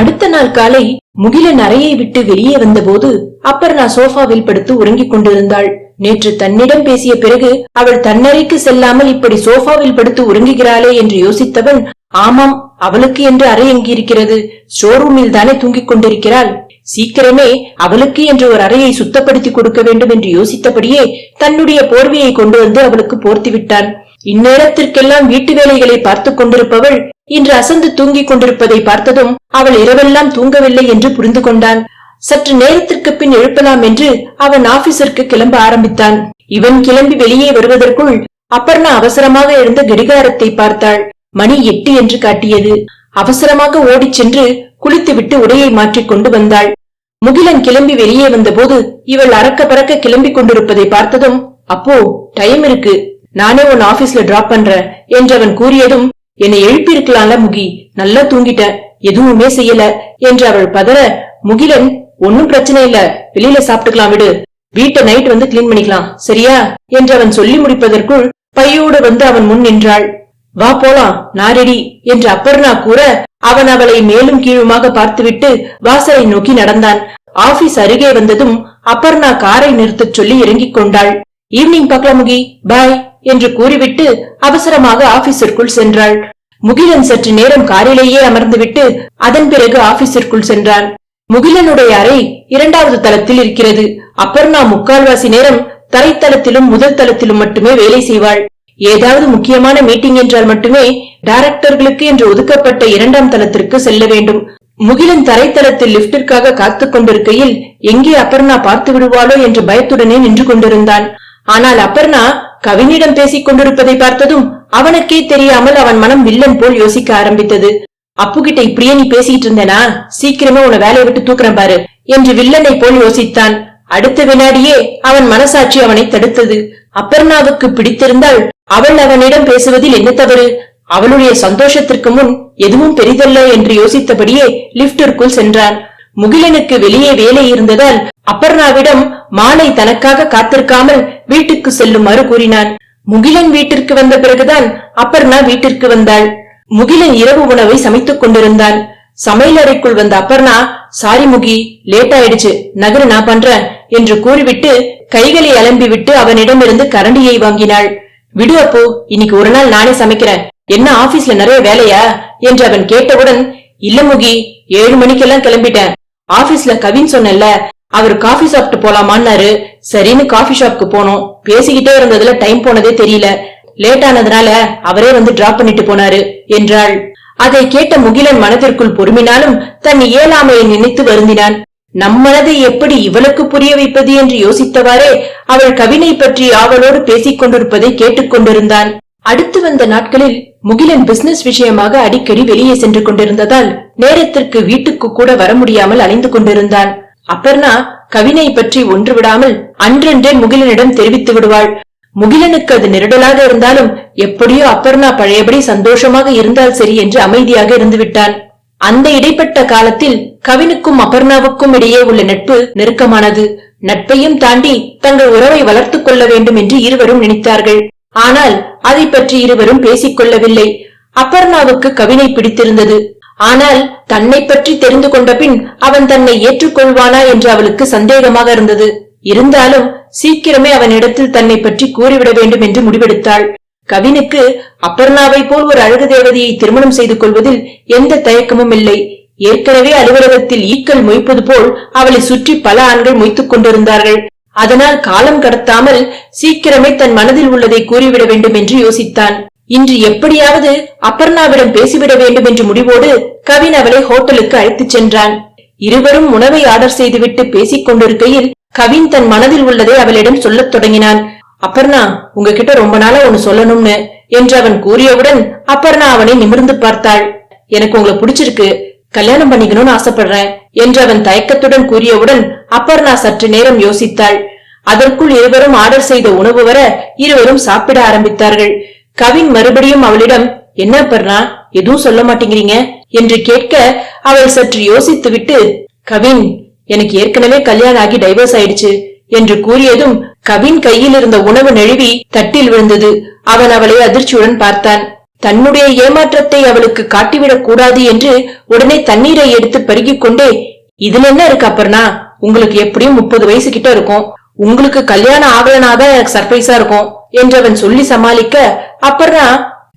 அடுத்த நாள் காலை முகிலன் அறையை விட்டு வெளியே வந்தபோது அப்பர்ணா சோஃபாவில் படுத்து உறங்கிக் கொண்டிருந்தாள். நேற்று தன்னிடம் பேசிய பிறகு அவள் தன்னறைக்கு செல்லாமல் இப்படி சோஃபாவில் படுத்து உறங்குகிறாளே என்று யோசித்தவன் ஆமாம் அவளுக்கு என்று அறை எங்கிருக்கிறது ஷோரூமில் தானே தூங்கிக் கொண்டிருக்கிறாள். சீக்கிரமே அவளுக்கு என்று ஒரு அறையை சுத்தப்படுத்தி கொடுக்க வேண்டும் என்று யோசித்தபடியே தன்னுடைய போர்வையை கொண்டு வந்து அவளுக்கு போர்த்தி விட்டான். இந்நேரத்திற்கெல்லாம் வீட்டு வேலைகளை பார்த்துக் கொண்டிருப்பவள் இன்று அசந்து தூங்கிக் கொண்டிருப்பதை பார்த்ததும் அவள் இரவெல்லாம் தூங்கவில்லை என்று புரிந்து கொண்டான். சற்று நேரத்திற்கு பின் எழுப்பலாம் என்று அவன் ஆபீஸிற்கு கிளம்ப ஆரம்பித்தான். இவன் கிளம்பி வெளியே வருவதற்குள் அப்பர்ணா அவசரமாக எழுந்த கடிகாரத்தை பார்த்தாள். மணி எட்டு என்று காட்டியது. அவசரமாக ஓடிச் சென்று குளித்துவிட்டு உடையை மாற்றிக் கொண்டு வந்தாள். முகிலன் கிளம்பி வெளியே வந்தபோது இவள் அறக்க பறக்க கிளம்பிக் கொண்டிருப்பதை பார்த்ததும் அப்போ டைம் இருக்கு. நானே உன் ஆபீஸ்ல டிராப் பண்றேன் என்று அவன் கூறியதும் என்னை எழுப்பியிருக்கலாம்ல முகி. நல்லா தூங்கிட்ட எதுவுமே செய்யல என்று அவள் பதற முகிலன் ஒன்னும் பிரச்சனை இல்ல. வெளியில சாப்பிட்டுக்கலாம் விடு. வீட்டை நைட் வந்து கிளீன் பண்ணிக்கலாம். சரியா? என்று அவன் சொல்லி முடிப்பதற்குள் பையோடு வந்து அவன் முன் நின்றாள். வா போலாம். நான் ரெடி என்று அப்பர்ணா கூற அவன் அவளை மேலும் கீழுமாக பார்த்துவிட்டு வாசலை நோக்கி நடந்தான். ஆபீஸ் அருகே வந்ததும் அப்பர்ணா காரை நிறுத்தச் சொல்லி இறங்கிக் கொண்டாள். ஈவினிங் பார்க்கலாம் முகி. பாய் என்று கூறிவிட்டு அவசரமாக ஆபீஸிற்குள் சென்றாள். முகிலன் சற்று நேரம் காரிலேயே அமர்ந்துவிட்டு அதன் பிறகு ஆபீஸிற்குள் சென்றான். முகிலனுடைய அறை இரண்டாவது தளத்தில் இருக்கிறது. அப்பர்ணா முக்கால்வாசி நேரம் தரைத்தளத்திலும் முதல் தளத்திலும் மட்டுமே வேலை செய்வாள். ஏதாவது முக்கியமான மீட்டிங் என்றால் மட்டுமே டைரக்டர்களுக்கு என்று ஒதுக்கப்பட்ட இரண்டாம் தளத்திற்கு செல்ல வேண்டும். முகிலன் தரைத்தளத்தில் லிப்டிற்காக காத்து கொண்டிருக்கையில் எங்கே அப்பர்ணா பார்த்து விடுவாளோ என்று பயத்துடனே நின்று கொண்டிருந்தான். ஆனால் அப்பர்ணா கவினிடம் பேசிக் கொண்டிருப்பதை பார்த்ததும் அவனுக்கே தெரியாமல் அவன் மனம் வில்லன் போல் யோசிக்க ஆரம்பித்தது. அப்பு கிட்ட இப்படியே நீ பேசிட்டு இருந்தனா சீக்கிரமே உன வேலையை விட்டு தூக்குறேன் பாரு என்று வில்லனை போல் யோசித்தான். அடுத்த வினாடியே அவன் மனசாட்சி அவனை தடுத்தது. அப்பர்ணாவுக்கு பிடித்திருந்தால் அவள் அவனிடம் பேசுவதில் என்ன தவறு? அவளுடைய சந்தோஷத்திற்கு முன் எதுவும் பெரிதல்ல என்று யோசித்தபடியே லிப்டிற்குள் சென்றான். முகிலனுக்கு வெளியே வேலை இருந்ததால் அப்பர்ணாவிடம் மாலை தனக்காக காத்திருக்காமல் வீட்டுக்கு செல்லுமாறு கூறினான். முகிலன் வீட்டிற்கு வந்த பிறகுதான் அப்பர்ணா வீட்டிற்கு வந்தாள். முகிலன் இரவு உணவை சமைத்துக் கொண்டிருந்தான். சமையல் அறைக்குள் வந்த அப்பர்ணா சாரி முகி லேட் ஆயிடுச்சு நகரு நான் பண்றேன் என்று கூறிவிட்டு கைகளை அலம்பி விட்டு அவனிடமிருந்து கரண்டியை வாங்கினாள். விடு அப்போ இன்னைக்கு ஒரு நாள் நானே சமைக்கிறேன். என்ன ஆபீஸ்ல நிறைய வேலையா? என்று அவன் கேட்டவுடன் இல்ல முகி ஏழு மணிக்கெல்லாம் கிளம்பிட்டேன். ஆபீஸ்ல கவின் சொன்னல அவர் காஃபி சாப்பிட்டு போலாமான்னாரு. சரின்னு காஃபி ஷாப்க்கு போனோம். பேசிக்கிட்டே இருந்ததுல டைம் போனதே தெரியல. லேட் ஆனதுனால அவரே வந்து டிராப் பண்ணிட்டு போனாரு என்றாள். அதை கேட்ட முகிலன் மனதிற்குள் பொறுமினாலும் தன் இயலாமையை நினைத்து வருந்தினான். நம் மனதை எப்படி இவளுக்கு புரிய வைப்பது என்று யோசித்தவாறே அவள் கவினை பற்றி ஆவலோடு பேசிக் கொண்டிருப்பதை கேட்டுக்கொண்டிருந்தான் அடுத்து வந்த நாட்களில் முகிலன் பிசினஸ் விஷயமாக அடிக்கடி வெளியே சென்று கொண்டிருந்ததால் நேரத்திற்கு வீட்டுக்கு கூட வர முடியாமல் அலைந்து கொண்டிருந்தான். அப்பர்ணா கவினை பற்றி ஒன்று விடாமல் அன்றென்றே முகிலனிடம் தெரிவித்து விடுவாள். முகிலனுக்கு அது நெருடலாக இருந்தாலும் எப்படியோ அப்பர்ணா பழையபடி சந்தோஷமாக இருந்தால் சரி என்று அமைதியாக இருந்துவிட்டான் அந்த இடைப்பட்ட காலத்தில் கவினுக்கும் அப்பர்ணாவுக்கும் இடையே உள்ள நட்பு நெருக்கமானது. நட்பையும் தாண்டி தங்கள் உறவை வளர்த்துக் கொள்ள வேண்டும் என்று இருவரும் நினைத்தார்கள். ஆனால் அதை பற்றி இருவரும் பேசிக் கொள்ளவில்லை. அப்பர்ணாவுக்கு கவினை பிடித்திருந்தது. ஆனால் தன்னை பற்றி தெரிந்து கொண்ட பின் அவன் தன்னை ஏற்றுக்கொள்வானா என்று அவளுக்கு சந்தேகமாக இருந்தது. இருந்தாலும் சீக்கிரமே அவனிடத்தில் தன்னை பற்றி கூறிவிட வேண்டும் என்று முடிவெடுத்தாள். கவினுக்கு அப்பர்ணாவை போல் ஒரு அழகு தேவதையை திருமணம் செய்து கொள்வதில் எந்த தயக்கமும் இல்லை. ஏற்கனவே அலுவலகத்தில் ஈக்கள் மொய்ப்பது போல் அவளை சுற்றி பல ஆண்கள் மொய்த்துக் கொண்டிருந்தார்கள். அதனால் காலம் கடத்தாமல் சீக்கிரமே தன் மனதில் உள்ளதை கூறிவிட வேண்டும் என்று யோசித்தான். இன்று எப்படியாவது அப்பர்ணாவிடம் பேசிவிட வேண்டும் என்று முடிவோடு கவின் அவளை ஹோட்டலுக்கு அழைத்துச் சென்றான். இருவரும் உணவை ஆர்டர் செய்துவிட்டு பேசிக் கொண்டிருக்கையில் கவின் தன் மனதில் உள்ளதை அவளிடம் சொல்லத் தொடங்கினான். அப்பர்ணா உங்ககிட்ட ரொம்ப நாளா ஒன்னு சொல்லணும்னு என்று அவன் கூறியவுடன் அப்பர்ணா அவனை நிமிர்ந்து பார்த்தாள். எனக்கு உங்களை பிடிச்சிருக்கு. கல்யாணம் பண்ணிக்கணும்னு ஆசைப்படுறேன் என்று அவன் தயக்கத்துடன் கூறியவுடன் அப்பர்ணா சற்று நேரம் யோசித்தாள். அதற்குள் இருவரும் ஆர்டர் செய்த உணவு வர இருவரும் சாப்பிட ஆரம்பித்தார்கள். கவின் மறுபடியும் அவளிடம் என்ன பர்ணா எதுவும் சொல்ல மாட்டேங்கிறீங்க? என்று கேட்க அவள் சற்று யோசித்து விட்டு கவின் எனக்கு ஏற்கனவே கல்யாணம் ஆகி டைவர்ஸ் ஆயிடுச்சு என்று கூறியதும் கவின் கையில் இருந்த உணவு நழுவி தட்டில் விழுந்தது. அவன் அவளை அதிர்ச்சியுடன் பார்த்தான். தன்னுடைய ஏமாற்றத்தை அவளுக்கு காட்டிவிடக் கூடாது என்று உடனே தண்ணீரை எடுத்து பருகிக் கொண்டே இதுல என்ன இருக்கு அப்பர்னா உங்களுக்கு எப்படியும் முப்பது வயசு கிட்ட இருக்கும். உங்களுக்கு கல்யாணம் ஆகலனாதான் எனக்கு சர்ப்ரைஸா இருக்கும். என்று அவன் சொல்லி சமாளிக்க அப்பர்னா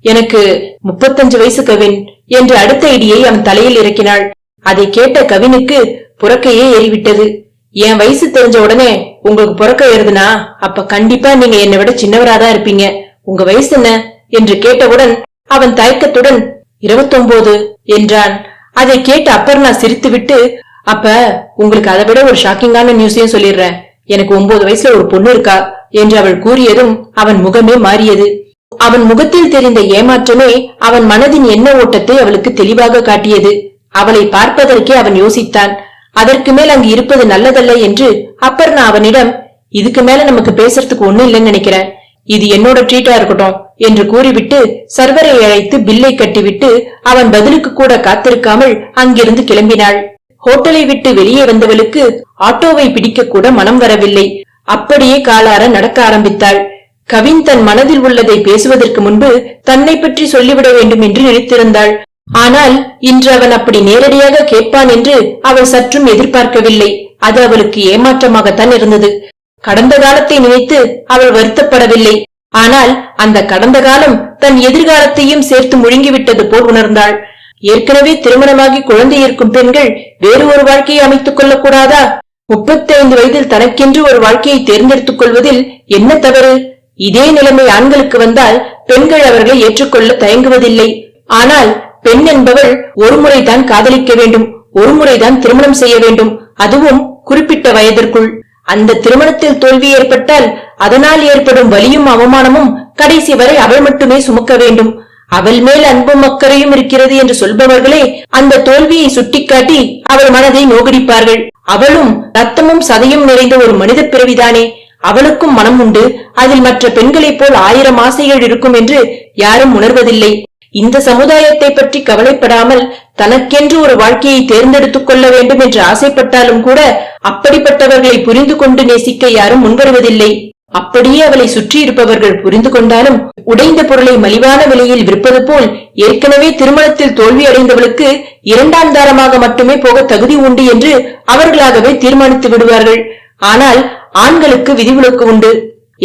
எனக்கு முப்பத்தஞ்சு வயசு கவின் என்று அடுத்த இடியை அவன் தலையில் இறக்கினாள். அதை கேட்ட கவினுக்கு புறக்கையே ஏறிவிட்டது. என் வயசு தெரிஞ்ச உடனே உங்களுக்கு புறக்க ஏறுதுனா அப்ப கண்டிப்பா நீங்க என்னை விட சின்னவராதான் இருப்பீங்க. உங்க வயசு என்ன? என்று கேட்டவுடன் அவன் தயக்கத்துடன் இருபத்தொன்பது என்றான். அதை கேட்டு அப்பர்ணா சிரித்துவிட்டு அப்ப உங்களுக்கு அதை விட ஒரு ஷாக்கிங்கான நியூஸையும் சொல்லிடுறேன். எனக்கு ஒன்பது வயசுல ஒரு பொண்ணு இருக்கா? என்று அவள் கூறியதும் அவன் முகமே மாறியது. அவன் முகத்தில் தெரிந்த ஏமாற்றமே அவன் மனதின் எண்ண ஓட்டத்தை அவளுக்கு தெளிவாக காட்டியது. அவளை பார்ப்பதற்கே அவன் யோசித்தான். அதற்கு மேல் அங்கு இருப்பது நல்லதல்ல என்று அப்பர்ணா அவனிடம் இதுக்கு மேல நமக்கு பேசுறதுக்கு ஒண்ணும் இல்லைன்னு நினைக்கிறேன். இது என்னோட ட்ரீட்டா இருக்கட்டும் என்று கூறிவிட்டு சர்வரை அழைத்து பில்லை கட்டிவிட்டு அவன் பதிலுக்கு கூட காத்திருக்காமல் அங்கிருந்து கிளம்பினாள். ஹோட்டலை விட்டு வெளியே வந்தவளுக்கு ஆட்டோவை பிடிக்க கூட மனம் வரவில்லை. அப்படியே காலார நடக்க ஆரம்பித்தாள். கவின் தன் மனதில் உள்ளதை பேசுவதற்கு முன்பு தன்னை பற்றி சொல்லிவிட வேண்டும் என்று நினைத்திருந்தாள். ஆனால் இன்று அவன் அப்படி நேரடியாக கேட்பான் என்று அவள் சற்றும் எதிர்பார்க்கவில்லை. அது அவளுக்கு ஏமாற்றமாகத்தான் இருந்தது. கடந்த காலத்தை நினைத்து அவள் வருத்தப்படவில்லை. ஆனால் அந்த கடந்த காலம் தன் எதிர்காலத்தையும் சேர்த்து முழுங்கிவிட்டது போல் உணர்ந்தாள். ஏற்கனவே திருமணமாகி குழந்தை இருக்கும் பெண்கள் வேறு ஒரு வாழ்க்கையை அமைத்துக் கொள்ளக்கூடாதா? முப்பத்தைந்து வயதில் தனக்கென்று ஒரு வாழ்க்கையை தேர்ந்தெடுத்துக் கொள்வதில் என்ன தவறு? இதே நிலைமை ஆண்களுக்கு வந்தால் பெண்கள் அவர்களை ஏற்றுக்கொள்ள தயங்குவதில்லை. ஆனால் பெண் என்பவள் ஒரு முறைதான் காதலிக்க வேண்டும் ஒரு முறைதான் திருமணம் செய்ய வேண்டும். அதுவும் குறிப்பிட்ட வயதிற்குள். அந்த திருமணத்தில் தோல்வி ஏற்பட்டால் அதனால் ஏற்படும் வலியும் அவமானமும் கடைசி வரை அவள் மட்டுமே சுமக்க வேண்டும். அவள் மேல் அன்பும் அக்கறையும் இருக்கிறது என்று சொல்பவர்களே அந்த தோல்வியை சுட்டிக்காட்டி அவள் மனதை நோகடிப்பார்கள். அவளும் ரத்தமும் சதையும் நிறைந்த ஒரு மனித பிறவிதானே. அவளுக்கும் மனம் உண்டு. அதில் மற்ற பெண்களைப் போல் ஆயிரம் ஆசைகள் இருக்கும் என்று யாரும் உணர்வதில்லை. இந்த சமுதாயத்தை பற்றி கவலைப்படாமல் தனக்கென்று ஒரு வாழ்க்கையை தேர்ந்தெடுத்துக் கொள்ள வேண்டும் என்று ஆசைப்பட்டாலும் கூட அப்படிப்பட்டவர்களை புரிந்து கொண்டு நேசிக்க யாரும் முன்வருவதில்லை. அப்படியே அவளை சுற்றி இருப்பவர்கள் புரிந்து கொண்டாலும் உடைந்த பொருளை மலிவான விலையில் விற்பது போல் ஏற்கனவே திருமணத்தில் தோல்வி அடைந்தவளுக்கு இரண்டாம் தாரமாக மட்டுமே போக தகுதி உண்டு என்று அவர்களாகவே தீர்மானித்து விடுவார்கள். ஆனால் ஆண்களுக்கு விதிவிலக்கு உண்டு.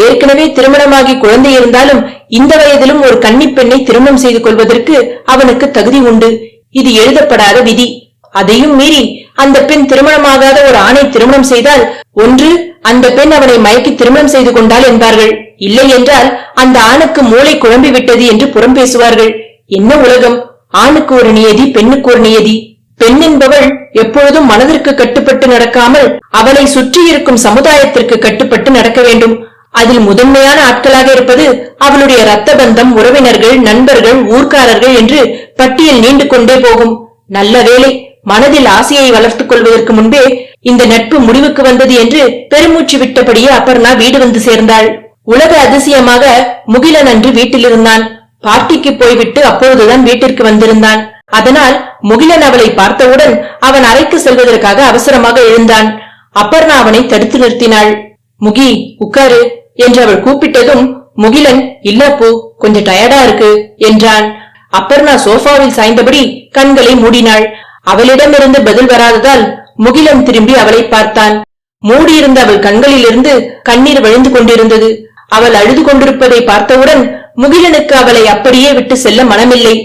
ஏற்கனவே திருமணமாகி குழந்தை இருந்தாலும் இந்த வயதிலும் ஒரு கன்னி பெண்ணை திருமணம் செய்து கொள்வதற்கு அவனுக்கு தகுதி உண்டு. இது எழுதப்படாத விதி. அதையும் மீறி அந்த பெண் திருமணமாகாத ஒரு ஆணை திருமணம் செய்தால் ஒன்று அந்த பெண் அவனை மயக்கி திருமணம் செய்து கொண்டாள் என்பார்கள். இல்லை என்றால் அந்த ஆணுக்கு மூளை குழம்பி விட்டது என்று புறம் பேசுவார்கள். என்ன உலகம்? ஆணுக்கு ஒரு நியதி பெண்ணுக்கு ஒரு நியதி. பெண் என்பவள் எப்பொழுதும் மனதிற்கு கட்டுப்பட்டு நடக்காமல் அவளை சுற்றி இருக்கும் சமுதாயத்திற்கு கட்டுப்பட்டு நடக்க வேண்டும். அதில் முதன்மையான ஆட்களாக இருப்பது அவளுடைய ரத்த பந்தம் உறவினர்கள் நண்பர்கள் ஊர்க்காரர்கள் என்று பட்டியல் நீண்டு கொண்டே போகும். நல்ல வேலை மனதில் ஆசையை வளர்த்துக் கொள்வதற்கு முன்பே இந்த நட்பு முடிவுக்கு வந்தது என்று பெருமூச்சு விட்டபடியே அப்பர்ணா வீடு வந்து சேர்ந்தாள். உலக அதிசயமாக முகிலன் அன்று வீட்டில் இருந்தான் பார்ட்டிக்கு போய்விட்டு அப்பொழுதுதான் வீட்டிற்கு வந்திருந்தான். அதனால் முகிலன் அவளை பார்த்தவுடன் அவன் அறைக்கு செல்வதற்காக அவசரமாக எழுந்தான். அப்பர்ணா அவனை தடுத்து நிறுத்தினாள். முகி உட்காரு என்று அவள் கூப்பிட்டதும் முகிலன் இல்ல பூ கொஞ்சம் டயர்டா இருக்கு என்றான். அப்பர்ணா சோஃபாவில் சாய்ந்தபடி கண்களை மூடினாள். அவளிடமிருந்து பதில் வராததால் முகிலன் திரும்பி அவளை பார்த்தான். மூடியிருந்த அவள் கண்களிலிருந்து கண்ணீர் வழிந்து கொண்டிருந்தது. அவள் அழுது கொண்டிருப்பதை பார்த்தவுடன் முகிலனுக்கு அவளை அப்படியே விட்டு செல்ல மனமில்லை.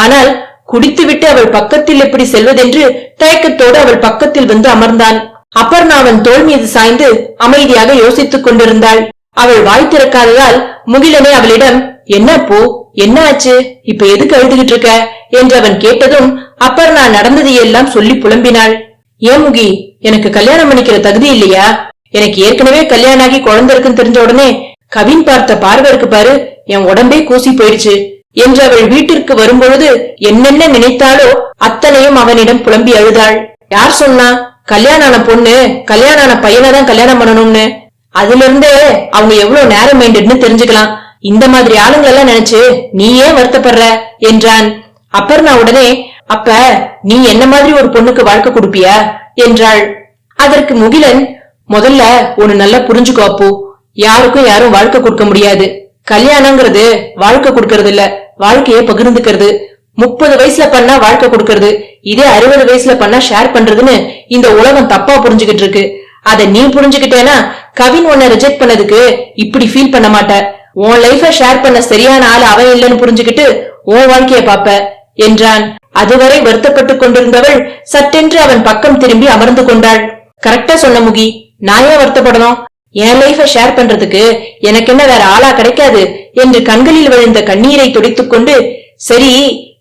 ஆனால் குடித்துவிட்டு அவள் பக்கத்தில் எப்படி செல்வதென்று தயக்கத்தோடு அவள் பக்கத்தில் வந்து அமர்ந்தான். அப்பர்ணா அவன் தோல் மீது சாய்ந்து அமைதியாக யோசித்துக் கொண்டிருந்தாள். அவள் வாய் திறக்காததால் முகிலனே அவளிடம் என்ன போ என்ன ஆச்சு? இப்ப எதுக்கு அழுதுகிட்டு இருக்க? என்று அவன் கேட்டதும் அப்பர்ணா நடந்ததை எல்லாம் சொல்லி புலம்பினாள். ஏன் முகி எனக்கு கல்யாணம் பண்ணிக்கிற தகுதி இல்லையா? எனக்கு ஏற்கனவே கல்யாணம் ஆகி குழந்தை இருக்குன்னு தெரிஞ்ச உடனே கவின் பார்த்த பார்வை இருக்கு பாரு என் உடம்பே கூசி போயிடுச்சு. என்று அவள் வீட்டிற்கு வரும்பொழுது என்னென்ன நினைத்தாலோ அத்தனையும் அவனிடம் புலம்பி அழுதாள். யார் சொன்னா? கல்யாணம் ஆன பொண்ணு கல்யாணம் ஆன பையனை தான் கல்யாணம் பண்ணணும்னு. அதுல இருந்தே அவங்க எவ்வளவு நேரம் மைண்டட்னு தெரிஞ்சுக்கலாம். இந்த மாதிரி ஆளுங்களெல்லாம் நினைச்சு நீ ஏன் வருத்தப்படுற என்றான். அப்பர்ணா உடனே அப்ப நீ என்ன மாதிரி ஒரு பொண்ணுக்கு வாழ்க்கை கொடுப்பியா? என்றாள். அதற்கு முகிலன் முதல்ல ஒன்னு நல்லா புரிஞ்சுக்கோ அப்போ. யாருக்கும் யாரும் வாழ்க்கை கொடுக்க முடியாது. கல்யாணங்கிறது வாழ்க்கை கொடுக்கறது இல்ல வாழ்க்கைய பகிர்ந்துக்கிறது. முப்பது வயசுல பண்ணா வாழ்க்கை கொடுக்கறது. இதே அறுபது வயசுல பண்ணா ஷேர் பண்றதுன்னு இந்த உலகம் தப்பா புரிஞ்சுகிட்டு இருக்கு. அத நீ புரிஞ்சுக்கிட்டேனா கவின் உன்னை ரிஜெக்ட் பண்ணதுக்கு இப்படி ஃபீல் பண்ண மாட்ட. உன் லைஃப ஷேர் பண்ண சரியான ஆள் அவன் இல்லைன்னு புரிஞ்சுக்கிட்டு உன் வாழ்க்கைய பாப்ப என்றான். அதுவரை வருத்தப்பட்டுக் கொண்டிருந்தவள் சட்டென்று அவன் பக்கம் திரும்பி அமர்ந்து கொண்டாள். கரெக்டா சொன்ன முகி. நான் ஏன் வருத்தப்படணும்? என் லைஃப ஷேர் பண்றதுக்கு எனக்கு என்ன வேற ஆளா கிடைக்காது என்று கண்களில் விழுந்த கண்ணீரை துடைத்துக் கொண்டு சரி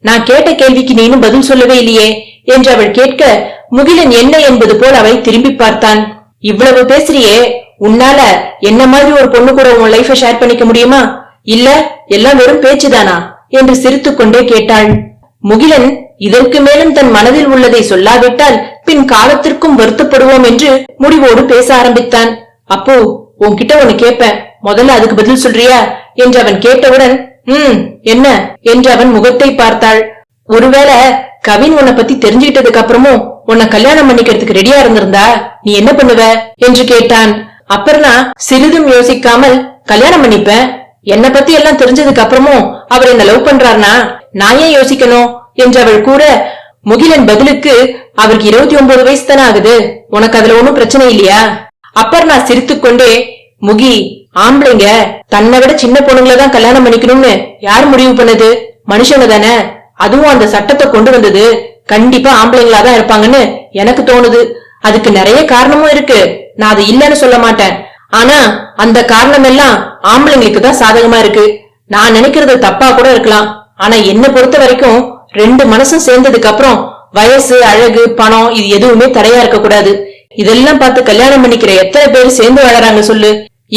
நான் கேட்ட கேள்விக்கு நீனும் பதில் சொல்லவே இல்லையே என்று அவள் கேட்க முகிலன் என்ன என்பது போல் அவளை திரும்பி பார்த்தான். இவ்வளவு பேசுறியே உன்னால என்ன மாதிரி ஒரு பொண்ணு கூட உன் லைஃப ஷேர் பண்ணிக்க முடியுமா? இல்ல எல்லாம் வெறும் பேச்சுதானா? என்று சிரித்துக்கொண்டே கேட்டாள். முகிலன் இதற்கு மேலும் தன் மனதில் உள்ளதை சொல்லாவிட்டால் பின் காலத்திற்கும் வருத்தப்படுவோம் என்று முடிவோடு பேச ஆரம்பித்தான். அப்போ உன்கிட்ட ஒன்னு கேப்பேன். முதல்ல அதுக்கு பதில் சொல்றியா? என்று அவன் கேட்டவுடன் ம் என்ன? என்று அவன் முகத்தை பார்த்தாள். ஒருவேளை கவின் உன்னை பத்தி தெரிஞ்சுக்கிட்டதுக்கு அப்புறமும் உன்னை கல்யாணம் பண்ணிக்கிறதுக்கு ரெடியா இருந்திருந்தா நீ என்ன பண்ணுவ? என்று கேட்டான். அப்புறம்னா சிறிதும் யோசிக்காமல் கல்யாணம் பண்ணிப்பேன். என்ன பத்தி எல்லாம் தெரிஞ்சதுக்கு அப்புறமும் அவர் என்ன லவ் பண்றாருனா? நான் ஏன் யோசிக்கணும்? என்று அவள் கூற முகிலன் பதிலுக்கு அவருக்கு இருபத்தி ஒன்பது வயசு தானே ஆகுது உனக்கு அதுல ஒன்னும் பிரச்சனை இல்லையா? அப்பர் நான் சிரித்துக்கொண்டே முகி ஆம்பளைங்க தன்னை விட சின்ன பொண்ணுங்கள தான் கல்யாணம் பண்ணிக்கணும்னு யார் முடிவு பண்ணது? மனுஷங்க தானே. அதுவும் அந்த சட்டத்தை கொண்டு வந்தது. கண்டிப்பா ஆம்பளைங்களா தான் இருப்பாங்கன்னு எனக்கு தோணுது. அதுக்கு நிறைய காரணமும் இருக்கு. நான் அது இல்லைன்னு சொல்ல மாட்டேன். ஆனா அந்த காரணம் எல்லாம் ஆம்பளைங்களுக்கு தான் சாதகமா இருக்கு. நான் நினைக்கிறது தப்பா கூட இருக்கலாம். ஆனா என்ன பொறுத்த வரைக்கும் ரெண்டு மனசும் சேர்ந்ததுக்கு அப்புறம் வயசு அழகு பணம் இது எதுவுமே தடையா இருக்க கூடாது இதெல்லாம் பார்த்து கல்யாணம் பண்ணிக்கிற எத்தனை பேர் சேர்ந்து வாழறாங்க சொல்லு.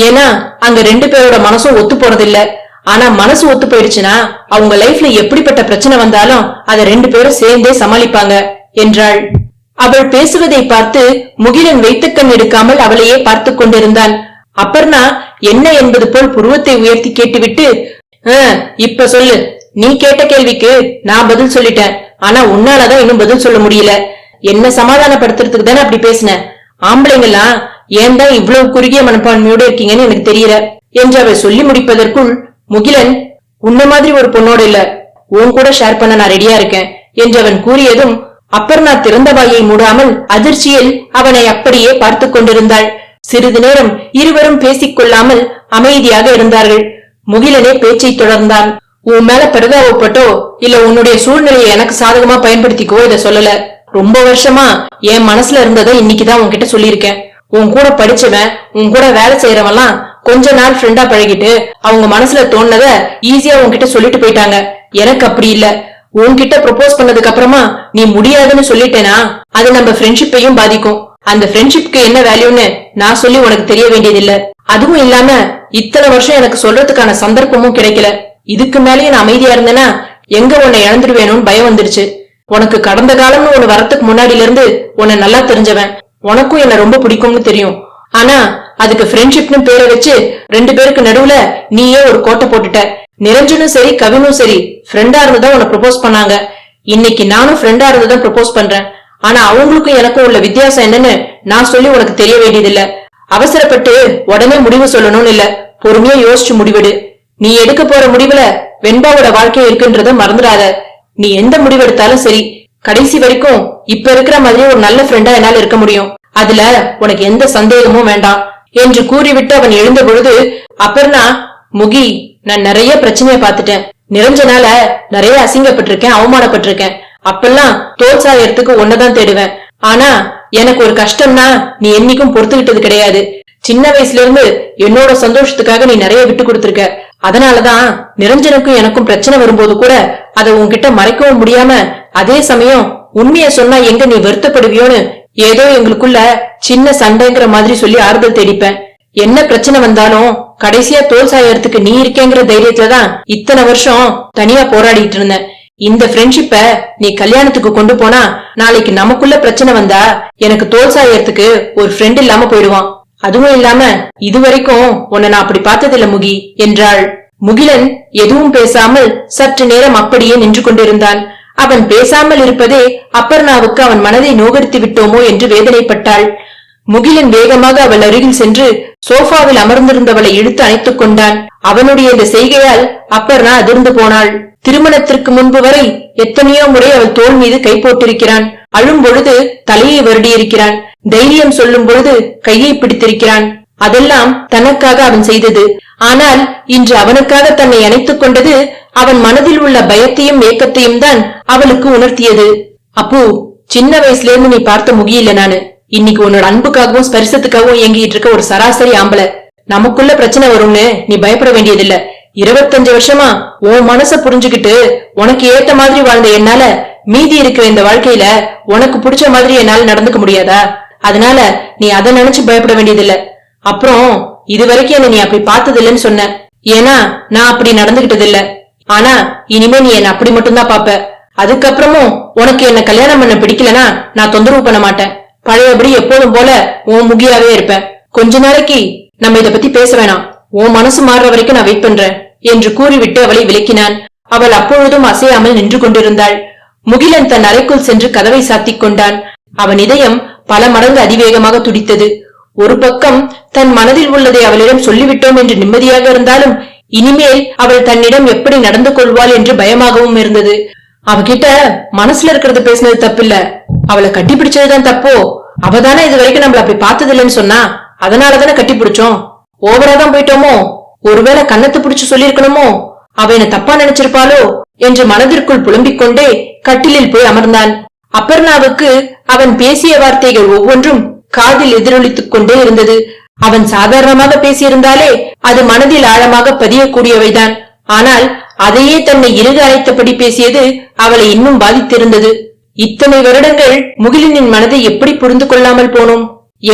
ஏன்னா அங்க ரெண்டு பேரோட மனசும் ஒத்து போறதில்ல. ஆனா மனசு ஒத்து போயிடுச்சுன்னா அவங்க லைஃப்ல எப்படிப்பட்ட பிரச்சனை வந்தாலும் அதை ரெண்டு பேரும் சேர்ந்தே சமாளிப்பாங்க என்றாள். அவள் பேசுவதை பார்த்து முகிலன் வைத்துக்கண் எடுக்காமல் அவளையே பார்த்து கொண்டிருந்தான். அப்பர்ணா என்ன என்பது போல் புருவத்தை உயர்த்தி கேட்டுவிட்டு இப்ப சொல்லு நீ கேட்ட கேள்விக்கு நான் பதில் சொல்லிட்டேன். ஆனா உன்னாலதான் இன்னும் பதில் சொல்ல முடியல. என்ன சமாதானப்படுத்துறதுக்கு தானே அப்படி பேசின? ஆம்பளைங்கெல்லாம் ஏன் தான் இவ்வளவு குறுகிய மனப்பான்மையோட இருக்கீங்கன்னு எனக்கு தெரியல. என்று அவர் சொல்லி முடிப்பதற்குள் முகிலன் உன்ன மாதிரி ஒரு பொண்ணோட இல்ல. உன் கூட ஷேர் பண்ண நான் ரெடியா இருக்கேன். என்று அவன் கூறியதும் அப்பர்ணா திறந்த வாயை மூடாமல் அதிர்ச்சியில் அவனை அப்படியே பார்த்து கொண்டிருந்தாள். சிறிது நேரம் இருவரும் பேசிக் கொள்ளாமல் அமைதியாக இருந்தார்கள். முகிலனே பேச்சை தொடர்ந்தான். உன் மேல பரிதாபப்பட்டோ இல்ல உன்னுடைய சூழ்நிலையை எனக்கு சாதகமா பயன்படுத்திக்கோ இத சொல்லல. ரொம்ப வருஷமா என் மனசுல இருந்ததை இன்னைக்குதான் உன்கிட்ட சொல்லியிருக்கேன். உன் கூட படிச்சவன் உன் கூட வேலை செய்யறவன்லாம் கொஞ்ச நாள் ஃப்ரெண்டா பழகிட்டு அவங்க மனசுல தோணுனத ஈஸியா உன்கிட்ட சொல்லிட்டு போயிட்டாங்க. எனக்கு அப்படி இல்ல. உன்கிட்ட ப்ரொபோஸ் பண்ணதுக்கு அப்புறமா நீ முடியாதுன்னு சொல்லிட்டேனா? அது நம்ம ஃப்ரெண்ட்ஷிப்பையும் பாதிக்கும். அந்த ஃப்ரெண்ட்ஷிப்க்கு என்ன வேல்யூன்னு நான் சொல்லி உனக்கு தெரிய வேண்டியதில்லை. அதுவும் இல்லாம இத்தனை வருஷம் எனக்கு சொல்றதுக்கான சந்தர்ப்பமும் கிடைக்கல. இதுக்கு மேலேயும் நான் அமைதியா இருந்தேன்னா எங்க உன்னை இழந்துடுவேணும்னு பயம் வந்துருச்சு உனக்கு கடந்த காலம்னு ஒண்ணு வரத்துக்கு முன்னாடில இருந்து உன்னை நல்லா தெரிஞ்சவன். உனக்கும் என்ன ரொம்ப பிடிக்கும்னு தெரியும். ஆனா அதுக்கு ஃப்ரெண்ட்ஷிப்னு பேரை வச்சு ரெண்டு பேருக்கு நடுவுல நீயே ஒரு கோட்டை போட்டுட்ட. நிரஞ்சனும் சரி கவினும் சரி ஃப்ரெண்டா இருந்துதான் உன்னை ப்ரொபோஸ் பண்ணாங்க. இன்னைக்கு நானும் ஃப்ரெண்டா இருந்துதான் ப்ரொபோஸ் பண்றேன். ஆனா அவங்களுக்கும் எனக்கும் உள்ள வித்தியாசம் என்னன்னு நான் சொல்லி உனக்கு தெரிய வேண்டியதில்ல. அவசரப்பட்டு உடனே முடிவு சொல்லணும்னு இல்ல. பொறுமையா யோசிச்சு முடிவெடு. நீ எடுக்க போற முடிவுல வெண்பாவோட வாழ்க்கை இருக்குன்றத மறந்துடாத. நீ எந்த முடிவெடுத்தாலும் சரி கடைசி வரைக்கும் இப்ப இருக்கிற மாதிரி ஒரு நல்ல ஃப்ரெண்டா என்னால இருக்க முடியும். அதுல உனக்கு எந்த சந்தேகமும் வேண்டாம். என்று கூறிவிட்டு அவன் எழுந்த பொழுது அப்பர்னா முகி நான் நிறைய பிரச்சனைய பார்த்துட்டேன். நிறைஞ்சனால நிறைய அசிங்கப்பட்டிருக்கேன் அவமானப்பட்டிருக்கேன். அப்பெல்லாம் தோல் சாயறதுக்கு ஒன்னதான் தேடுவேன். ஆனா எனக்கு ஒரு கஷ்டம்னா நீ என்னைக்கும் பொறுத்துக்கிட்டது கிடையாது. சின்ன வயசுல இருந்து என்னோட சந்தோஷத்துக்காக நீ நிறைய விட்டு கொடுத்திருக்க. அதனாலதான் நிரஞ்சனுக்கும் எனக்கும் பிரச்சனை வரும்போது கூட அதை உன்கிட்ட மறைக்கவும் முடியாம அதே சமயம் உண்மைய சொன்னா எங்க நீ வருத்தப்படுவியோன்னு ஏதோ எங்களுக்குள்ள சின்ன சண்டைங்கிற மாதிரி சொல்லி ஆறுதல் தேடிப்பேன். என்ன பிரச்சனை வந்தாலும் கடைசியா தோல் சாயறதுக்கு நீ இருக்கேங்கிற தைரியத்துலதான் இத்தனை வருஷம் தனியா போராடிட்டு இருந்தேன். இந்த ஃப்ரெண்ட்ஷிப்ப நீ கல்யாணத்துக்கு கொண்டு போனா நாளைக்கு நமக்குள்ள பிரச்சனை வந்தா எனக்கு தோல் சாயறதுக்கு ஒரு ஃப்ரெண்ட் இல்லாம போயிடுவான். அதுவும் இல்லாம இதுவரைக்கும் உன்னை நான் அப்படி பார்த்ததில்ல முகி என்றாள். முகிலன் எதுவும் பேசாமல் சற்று நேரம் அப்படியே நின்று கொண்டிருந்தான். அவன் பேசாமல் இருப்பதே அப்பர்ணாவுக்கு அவன் மனதை நோகடித்து விட்டோமோ என்று வேதனைப்பட்டாள். முகிலன் வேகமாக அவள் அருகில் சென்று சோஃபாவில் அமர்ந்திருந்தவளை இழுத்து அணைத்துக் கொண்டான். அவனுடைய இந்த செய்கையால் அப்பர்ணா அதிர்ந்து போனாள். திருமணத்திற்கு முன்பு வரை எத்தனையோ முறை அவள் தோல் மீது கை போட்டிருக்கிறான். அழும் பொழுது தலையை வருடியிருக்கிறான். தைரியம் சொல்லும் பொழுது கையை பிடித்திருக்கிறான். அதெல்லாம் தனக்காக அவன் செய்தது. ஆனால் இன்று அவனுக்காக தன்னை அணைத்துக் கொண்டது அவன் மனதில் உள்ள பயத்தையும் ஏக்கத்தையும் தான் அவளுக்கு உணர்த்தியது. அப்பு சின்ன வயசுல இருந்து நீ பார்த்த முகியில நானு. இன்னைக்கு உன்னோட அன்புக்காகவும் ஸ்பரிசத்துக்காகவும் இயங்கிட்டு இருக்க ஒரு சராசரி ஆம்பளை. நமக்குள்ள பிரச்சனை வரும்னு நீ பயப்பட வேண்டியதில்ல. இருபத்தஞ்சு வருஷமா உன் மனச புரிஞ்சுகிட்டு உனக்கு ஏத்த மாதிரி வாழ்ந்த என்னால மீதி இருக்கிற இந்த வாழ்க்கையில உனக்கு பிடிச்ச மாதிரி என்னால நடந்துக்க முடியாதா? அதனால நீ அதை நினைச்சு பயப்பட வேண்டியதில்ல. அப்புறம் இது வரைக்கும் என்ன நீ அப்படி பார்த்தது இல்லைன்னு சொன்ன. ஏன்னா நான் அப்படி நடந்துகிட்டது இல்ல ஆனா இனிமே நீ என்ன அப்படி மட்டும்தான் பாப்ப அதுக்கப்புறமும் உனக்கு என்ன கல்யாணம் பண்ண பிடிக்கலனா நான் தொந்தரவு பண்ண மாட்டேன். பழையபடி எப்போதும் போல உன் முகியாவே இருப்பேன். கொஞ்ச நாளைக்கு நம்ம இத பத்தி பேச வேணாம். உன் மனசு மாறுற வரைக்கும் நான் வெயிட் பண்றேன் என்று கூறிவிட்டு அவளை விலக்கினான். அவள் அப்பொழுதும் அசையாமல் நின்று கொண்டிருந்தாள். முகிலன் தன் அறைக்குள் சென்று கதவை சாத்திக் கொண்டான். அவன் இதயம் பல மடங்கு அதிவேகமாக துடித்தது. ஒரு பக்கம் தன் மனதில் உள்ளதை அவளிடம் சொல்லிவிட்டோம் என்று நிம்மதியாக இருந்தாலும் இனிமேல் அவள் தன்னிடம் எப்படி நடந்து கொள்வாள் என்று பயமாகவும் இருந்தது. அவகிட்ட மனசுல இருக்கிறத பேசினது தப்பில்ல. அவளை கட்டி பிடிச்சதுதான் தப்போ? அவதானே இது வரைக்கும் நம்மள அப்படி பார்த்தது இல்லைன்னு சொன்னா அதனாலதானே கட்டி பிடிச்சோம் ஓவரா தான் போயிட்டோமோ? ஒருவேளை கன்னத்து பிடிச்சு சொல்லிருக்கணுமோ அவ என்ன தப்பா நினைச்சிருப்பாளோ? என்று மனதிற்குள் புலம்பிக் கொண்டே கட்டிலில் போய் அமர்ந்தான். அபர்ணாவுக்கு அவன் பேசிய வார்த்தைகள் ஒவ்வொன்றும் காதில் எதிரொலித்துக் கொண்டே இருந்தது. அவன் சாதாரணமாக பேசியிருந்தாலே அது மனதில் ஆழமாக பதியக்கூடியவைதான். ஆனால் அதையே தன்னை இறுக அழைத்தபடி பேசியது அவளை இன்னும் பாதித்திருந்தது. இத்தனை வருடங்கள் முகிலினின் மனதை எப்படி புரிந்து கொள்ளாமல் போனோம்?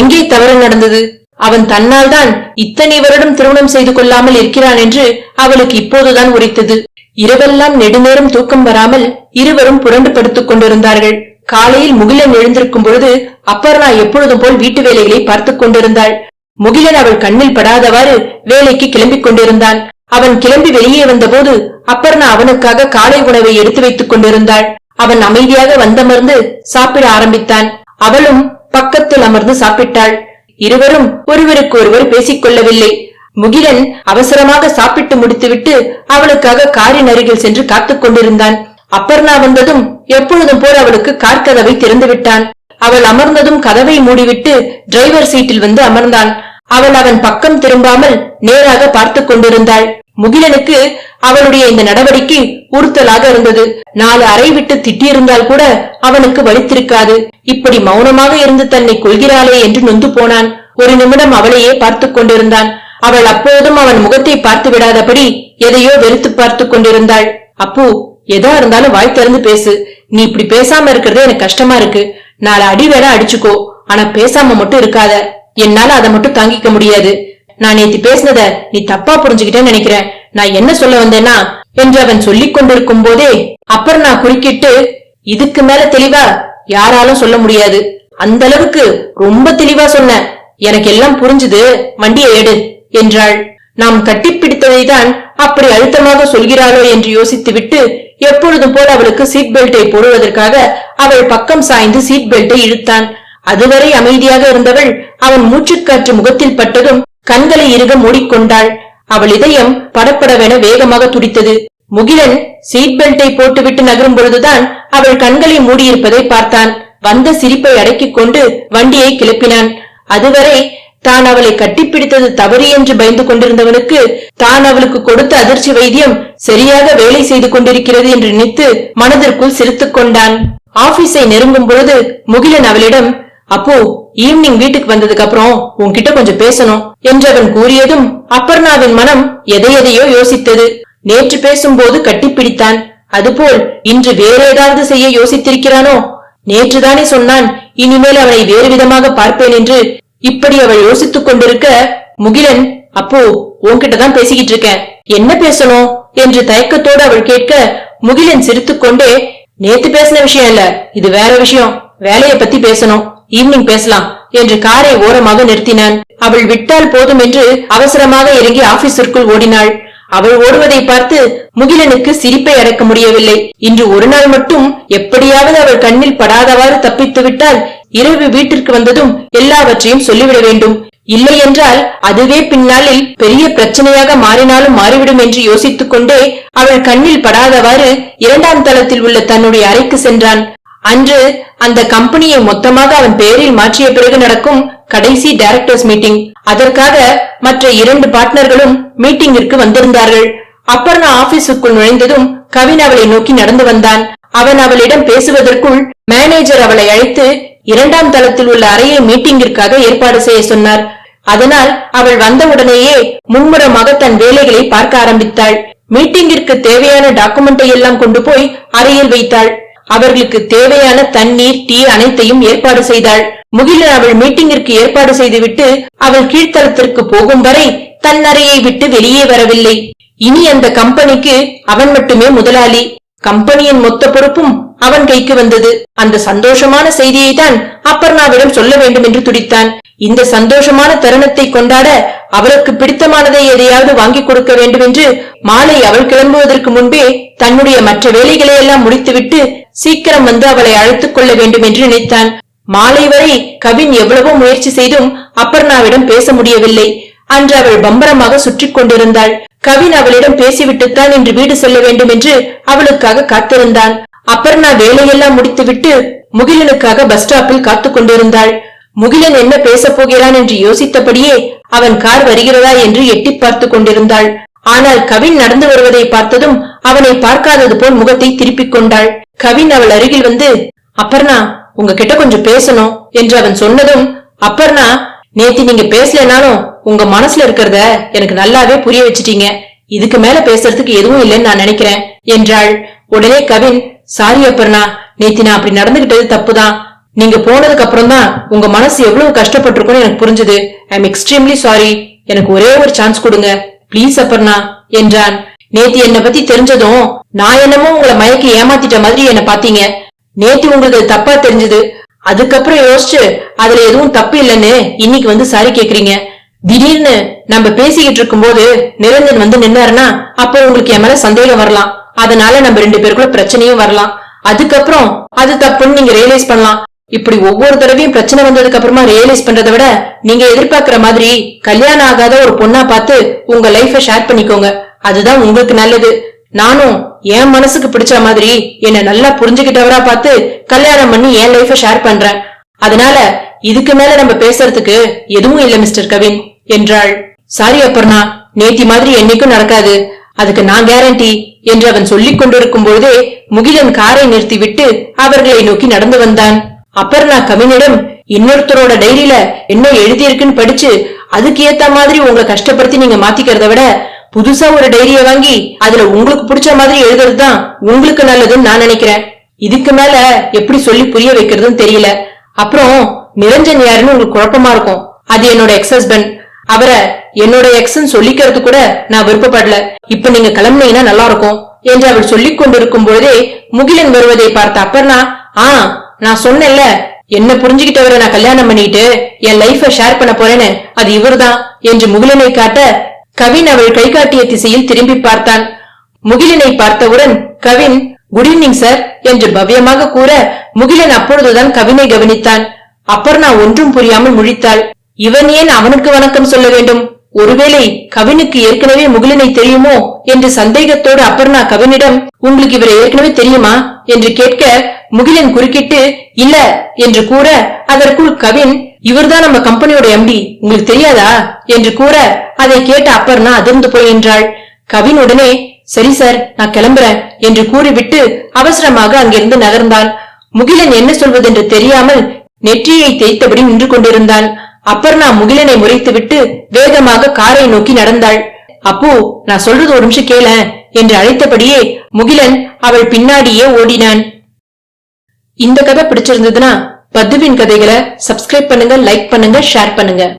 எங்கே தவறு நடந்தது? அவன் தன்னால் தான் இத்தனை வருடம் திருமணம் செய்து கொள்ளாமல் இருக்கிறான் என்று அவளுக்கு இப்போதுதான் உரைத்தது. இரவெல்லாம் நெடுநேரம் தூக்கம் வராமல் இருவரும் புரண்டு படுத்துக் கொண்டிருந்தார்கள். காலையில் முகிலன் எழுந்திருக்கும் பொழுது அப்பர்ணா எப்பொழுதும் போல் வீட்டு வேலைகளை பார்த்துக் கொண்டிருந்தாள். முகிலன் அவள் கண்ணில் படாதவாறு வேலைக்கு கிளம்பிக் கொண்டிருந்தான். அவன் கிளம்பி வெளியே வந்தபோது அப்பர்ணா அவனுக்காக காலை உணவை எடுத்து வைத்துக் கொண்டிருந்தாள். அவன் அமைதியாக வந்தமர்ந்து சாப்பிட ஆரம்பித்தான். அவளும் பக்கத்தில் அமர்ந்து சாப்பிட்டாள். இருவரும் ஒருவருக்கு ஒருவர் பேசிக் கொள்ளவில்லை. முகிலன் அவசரமாக சாப்பிட்டு முடித்துவிட்டு அவளுக்காக காரின் அருகில் சென்று காத்துக் கொண்டிருந்தான். அப்பர்ணா வந்ததும் எப்பொழுதும் போல் அவளுக்கு கார்கதவை திறந்துவிட்டான். திறந்து விட்டான் அவள் அமர்ந்ததும் கதவை மூடிவிட்டு டிரைவர் சீட்டில் வந்து அமர்ந்தான். அவள் அவன் பக்கம் திரும்பாமல் நேராக பார்த்து கொண்டிருந்தாள். முகிலனுக்கு அவளுடைய இந்த நடவடிக்கை உறுத்தலாக இருந்தது. நாலு அறை விட்டு திட்டியிருந்தால் கூட அவனுக்கு வலித்திருக்காது. இப்படி மௌனமாக இருந்து தன்னை கொள்கிறாளே என்று நொந்து போனான். ஒரு நிமிடம் அவளையே பார்த்து கொண்டிருந்தான். அவள் அப்போதும் அவன் முகத்தை பார்த்து விடாதபடி எதையோ வெறுத்து பார்த்து கொண்டிருந்தாள். அப்பு எதா இருந்தாலும் வாய் திறந்து பேசு. நீ இப்படி பேசாம இருக்கிறது எனக்கு கஷ்டமா இருக்கு. நாலு அடி வேணா அடிச்சுக்கோ. ஆனா பேசாம மட்டும் இருக்காத. என்னால அதை மட்டும் தாங்கிக்க முடியாது. நான் நேத்து பேசினத நீ தப்பா புரிஞ்சுக்கிட்டேன்னு நினைக்கிறேன். நான் என்ன சொல்ல வந்தேன்னா என்று அவன் சொல்லிக் கொண்டிருக்கும் போதே அப்புறம் நான் குறுக்கிட்டு இதுக்கு மேல தெளிவா யாராலும் சொல்ல முடியாது. அந்த அளவுக்கு ரொம்ப தெளிவா சொன்ன. எனக்கு எல்லாம் புரிஞ்சுது. வண்டியை எடு என்றாள். நாம் கட்டிப்பிடித்ததைதான் அப்படி அழுத்தமாக சொல்கிறாளோ என்று யோசித்துவிட்டு எப்பொழுதும் போல் அவளுக்கு சீட் பெல்ட்டை போடுவதற்காக அவள் பக்கம் சாய்ந்து சீட் பெல்ட்டை இழுத்தான். அதுவரை அமைதியாக இருந்தவள் அவன் மூச்சுக்காற்று முகத்தில் பட்டதும் கண்களை இறுக மூடிக்கொண்டாள். அவள் இதயம் படப்படவென வேகமாக துடித்தது. முகிலன் சீட் பெல்ட்டை போட்டுவிட்டு நகரும் பொழுதுதான் அவள் கண்களை மூடியிருப்பதை பார்த்தான். வந்த சிரிப்பை அடக்கிக் கொண்டு வண்டியை கிளப்பினான். அதுவரை தான் அவளை கட்டிப்பிடித்தது தவறு என்று பயந்து கொண்டிருந்தவனுக்கு தான் அவளுக்கு கொடுத்த அதிர்ச்சி வைத்தியம் சரியாக வேலை செய்து கொண்டிருக்கிறது என்று நினைத்து மனதிற்குள் சிரித்துக் கொண்டான். ஆபீஸை நெருங்கும் பொழுது முகிலன் அவளிடம் அப்போ ஈவினிங் வீட்டுக்கு வந்ததுக்கு அப்புறம் உன்கிட்ட கொஞ்சம் பேசணும் என்று அவன் கூறியதும் அப்பர்ணாவின் மனம் எதை எதையோ யோசித்தது. நேற்று பேசும்போது கட்டிப்பிடித்தான். அதுபோல் இன்று வேற ஏதாவது செய்ய யோசித்திருக்கிறானோ? நேற்றுதானே சொன்னான். இனிமேல் அவனை வேறு விதமாக பார்ப்பேன் என்று இப்படி அவள் யோசித்துக் கொண்டிருக்க முகிலன் அப்போ உன்கிட்டதான் பேசிக்கிட்டு இருக்கேன். என்ன பேசணும்? என்று தயக்கத்தோடு அவள் கேட்க முகிலன் சிரித்துக்கொண்டே நேத்து பேசின விஷயம் இல்ல. இது வேற விஷயம். வேலைய பத்தி பேசணும். ஈவினிங் பேசலாம். என்று காரை ஓரமாக நிறுத்தினான். அவள் விட்டால் போதும் என்று அவசரமாக இறங்கி ஆபீஸிற்குள் ஓடினாள். அவள் ஓடுவதை பார்த்து முகிலனுக்கு சிரிப்பை அடக்க முடியவில்லை. இன்று ஒரு நாள் மட்டும் எப்படியாவது அவள் கண்ணில் படாதவாறு தப்பித்து விட்டால் இரவு வீட்டிற்கு வந்ததும் எல்லாவற்றையும் சொல்லிவிட வேண்டும். இல்லை என்றால் அதுவே பின்னாளில் பெரிய பிரச்சனையாக மாறினாலும் மாறிவிடும் என்று யோசித்துக் கொண்டே அவள் கண்ணில் படாதவாறு இரண்டாம் தளத்தில் உள்ள தன்னுடைய அறைக்கு சென்றான். அன்று அந்த கம்பெனியை மொத்தமாக அவன் பெயரில் மாற்றிய பிறகு நடக்கும் கடைசி டைரக்டர்ஸ் மீட்டிங் அதற்காக மற்ற இரண்டு பார்ட்னர்களும் மீட்டிங்கிற்கு வந்திருந்தார்கள். அப்பர்ணா ஆபீஸுக்குள் நுழைந்ததும் கவின் அவளை நோக்கி நடந்து வந்தான். அவன் அவளிடம் பேசுவதற்குள் மேனேஜர் அவளை அழைத்து இரண்டாம் தளத்தில் உள்ள அறையை மீட்டிங்கிற்காக ஏற்பாடு செய்ய சொன்னார். அதனால் அவள் வந்தவுடனேயே மும்முரமாக தன் வேலைகளை பார்க்க ஆரம்பித்தாள். மீட்டிங்கிற்கு தேவையான டாக்குமெண்டை எல்லாம் கொண்டு போய் அறையில் வைத்தாள். அவர்களுக்கு தேவையான தண்ணீர் டீ அனைத்தையும் ஏற்பாடு செய்தாள். முகிலன் அவள் மீட்டிங்கிற்கு ஏற்பாடு செய்துவிட்டு அவள் கீழ்த்தளத்திற்கு போகும் வரை தன் அறையை விட்டு வெளியே வரவில்லை. இனி அந்த கம்பெனிக்கு அவன் மட்டுமே முதலாளி. கம்பெனியின் மொத்த பொறுப்பும் அவன் கைக்கு வந்தது. அந்த சந்தோஷமான செய்தியை தான் அப்பர்ணாவிடம் சொல்ல வேண்டும் என்று துடித்தான். இந்த சந்தோஷமான தருணத்தை கொண்டாட அவளுக்கு பிடித்தமானதை எதையாவது வாங்கி கொடுக்க வேண்டும் என்று மாலை அவள் கிளம்புவதற்கு முன்பே தன்னுடைய மற்ற வேலைகளை எல்லாம் முடித்துவிட்டு சீக்கிரம் வந்து அவளை அழைத்துக் கொள்ள வேண்டும் என்று நினைத்தான். மாலை வரை கவின் எவ்வளவோ முயற்சி செய்தும் அப்பர்ணாவிடம் பேச முடியவில்லை. அன்று அவள் பம்பரமாக சுற்றிக் கொண்டிருந்தாள். கவின் அவளிடம் பேசிவிட்டுத்தான் இன்று வீடு செல்ல வேண்டும் என்று அவளுக்காக காத்திருந்தான். அப்பர்ணா வேலையெல்லாம் முடித்துவிட்டு முகிலனுக்காக பஸ் ஸ்டாப்பில் காத்துக் கொண்டிருந்தாள். முகிலன் என்ன பேசப் போகிறான் என்று யோசித்தபடியே அவன் கார் வருகிறதா என்று எட்டி பார்த்து கொண்டிருந்தாள். ஆனால் கவின் நடந்து வருவதை பார்த்ததும் அவனை பார்க்காதது போல் முகத்தை திருப்பிக் கொண்டாள். கவின் அவள் அருகில் வந்து அப்பர்ணா உங்ககிட்ட கொஞ்சம் பேசணும் என்று அவன் சொன்னதும் அப்பர்ணா நேத்தி நீங்க பேசலனாலும் உங்க மனசுல இருக்கிறத எனக்கு நல்லாவே புரிய வச்சிட்டீங்க. இதுக்கு மேல பேசுறதுக்கு எதுவும் இல்லைன்னு நான் நினைக்கிறேன் என்றாள். உடனே கவின் சாரி அப்பர்ணா நேத்தி நான் அப்படி நடந்துகிட்டது தப்புதான். நீங்க போனதுக்கு அப்புறம் தான் உங்க மனசு எவ்வளவு கஷ்டப்பட்டிருக்கும்னு எனக்கு புரிஞ்சது. ஐ எம் எக்ஸ்ட்ரீம்லி சாரி எனக்கு ஒரே ஒரு சான்ஸ் கொடுங்க. ப்ளீஸ் அப்பர்ணா என்றான். நேத்தி என்ன பத்தி தெரிஞ்சதும் நான் என்னமோ உங்களை மயக்கி ஏமாத்திட்ட மாதிரி என்ன பாத்தீங்க நேத்தி உங்களுக்கு தப்பா தெரிஞ்சது. அதுக்கப்புறம் யோசிச்சு அதுல எதுவும் தப்பு இல்லைன்னு இன்னைக்கு வந்து சாரி கேக்குறீங்க. திடீர்னு நம்ம பேசிக்கிட்டு இருக்கும்போது நிரஞ்சன் வந்து நின்னாருன்னா அப்போ உங்களுக்கு என் மேல சந்தேகம் வரலாம். அதனால நம்ம ரெண்டு பேருக்குள்ள பிரச்சனையும் வரலாம். அதுக்கப்புறம் அது தப்புன்னு நீங்க ரியலைஸ் பண்ணலாம். இப்படி ஒவ்வொரு தடவையும் பிரச்சனை வந்ததுக்கு அப்புறமா ரியலைஸ் பண்றதை விட நீங்க எதிர்பார்க்கிற மாதிரி கல்யாணம் ஆகாத ஒரு பொண்ணா பார்த்து உங்க லைஃப ஷேர் பண்ணிக்கோங்க. அதுதான் உங்களுக்கு நல்லது. நானும் என் மனசுக்கு பிடிச்ச மாதிரி என்ன நல்லா புரிஞ்சுக்கிட்டவரா பார்த்து கல்யாணம் பண்ணி என் லைஃப ஷேர் பண்றேன். அதனால இதுக்கு மேல நம்ம பேசுறதுக்கு எதுவும் இல்ல மிஸ்டர் கவின் என்றாள். சாரி அப்பர்ணா நேத்தி மாதிரி என்னைக்கும் நடக்காது. அதுக்கு நான் கேரண்டி என்று அவன் சொல்லிக் கொண்டிருக்கும் பொழுதே முகிலன் காரை நிறுத்திவிட்டு அவர்களை நோக்கி நடந்து வந்தான். அப்பர்ணா கவினிடம் இன்னொருத்தரோட டைரியில என்ன எழுதியிருக்குன்னு படிச்சு அதுக்கு ஏத்த மாதிரி உங்களை கஷ்டப்படுத்தி நீங்க மாத்திக்கிறத விட புதுசா ஒரு டைரிய வாங்கி அதுல உங்களுக்கு பிடிச்ச மாதிரி எழுதுறது தான் உங்களுக்கு நல்லதுன்னு நான் நினைக்கிறேன். இதுக்கு மேல எப்படி சொல்லி புரிய வைக்கிறதுன்னு தெரியல. அப்புறம் நிரஞ்சன் யாருன்னு உங்களுக்கு குழப்பமா இருக்கும். அது என்னோட எக்ஸ் ஹஸ்பண்ட் அவரை என்னோட எக்ஸ்ன்னு சொல்லிக்கிறது கூட நான் விருப்பப்படல. இப்ப நீங்க கிளம்புனீங்கன்னா நல்லா இருக்கும் என்று அவள் சொல்லிக் கொண்டிருக்கும் பொழுதே முகிலன் வருவதை பார்த்த அப்பர்னா ஆ நான் சொன்னேன்ல. என்ன புரிஞ்சுக்கிட்டவரை நான் கல்யாணம் பண்ணிட்டு என் லைஃப ஷேர் பண்ண போறேன்னு. அது இவர்தான் என்று முகிலனை காட்ட கவின் அவள் கை காட்டிய திசையில் திரும்பி பார்த்தான். முகிலனை பார்த்தவுடன் கவின் குட் ஈவினிங் சார் என்று பவ்யமாக கூற முகிலன் அப்பொழுதுதான் கவினை கவனித்தான். அப்பர்ணா ஒன்றும் புரியாமல் முழித்தாள். இவன் ஏன் அவனுக்கு வணக்கம் சொல்ல வேண்டும்? ஒருவேளை கவினுக்கு ஏற்கனவே முகிலனை தெரியுமோ? என்று சந்தேகத்தோடு அப்பர்ணா கவினிடம் உங்களுக்கு இவரை ஏற்கனவே தெரியுமா? என்று கேட்க முகிலன் குறுக்கிட்டு இல்ல என்று கூற அதற்குள் கவின் இவர்தான் நம்ம கம்பெனியோட எம்டி உங்களுக்கு தெரியாதா? என்று கூற அதை கேட்ட அப்பர்ணா அதிர்ந்து போய் என்றாள் கவின் உடனே சரி சார் நான் கிளம்புறேன் என்று கூறிவிட்டு அவசரமாக அங்கிருந்து நகர்ந்தான். முகிலன் என்ன சொல்வதென்று தெரியாமல் நெற்றியை தேய்த்தபடி நின்று கொண்டிருந்தான். அப்பர்ணா முகிலனை முறைத்துவிட்டு வேகமாக காரை நோக்கி நடந்தாள். அப்பு நான் சொல்றது ஒரு நிமிஷம் கேள என்று அழைத்தபடியே முகிலன் அவள் பின்னாடியே ஓடினான். இந்த கதை பிடிச்சிருந்ததுன்னா பத்துவின் கதைகளை சப்ஸ்கிரைப் பண்ணுங்க லைக் பண்ணுங்க ஷேர் பண்ணுங்க.